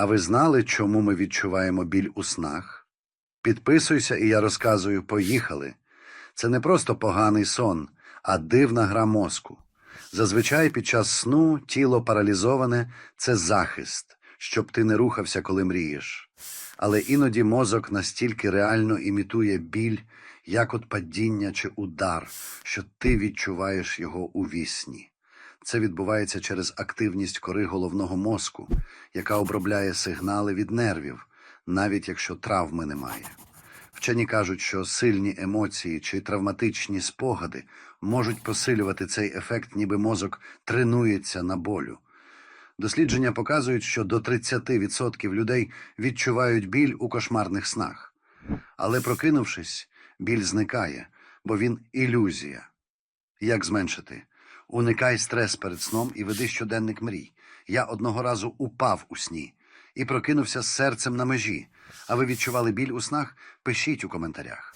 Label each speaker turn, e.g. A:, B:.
A: А ви знали, чому ми відчуваємо біль у снах? Підписуйся, і я розказую поїхали. Це не просто поганий сон, а дивна гра мозку. Зазвичай під час сну тіло паралізоване це захист, щоб ти не рухався, коли мрієш. Але іноді мозок настільки реально імітує біль, як от падіння чи удар, що ти відчуваєш його у вісні. Це відбувається через активність кори головного мозку, яка обробляє сигнали від нервів, навіть якщо травми немає. Вчені кажуть, що сильні емоції чи травматичні спогади можуть посилювати цей ефект, ніби мозок тренується на болю. Дослідження показують, що до 30% людей відчувають біль у кошмарних снах. Але прокинувшись, біль зникає, бо він ілюзія. Як зменшити? Уникай стрес перед сном і веди щоденник мрій. Я одного разу упав у сні і прокинувся з серцем на межі. А ви відчували біль у снах? Пишіть у коментарях.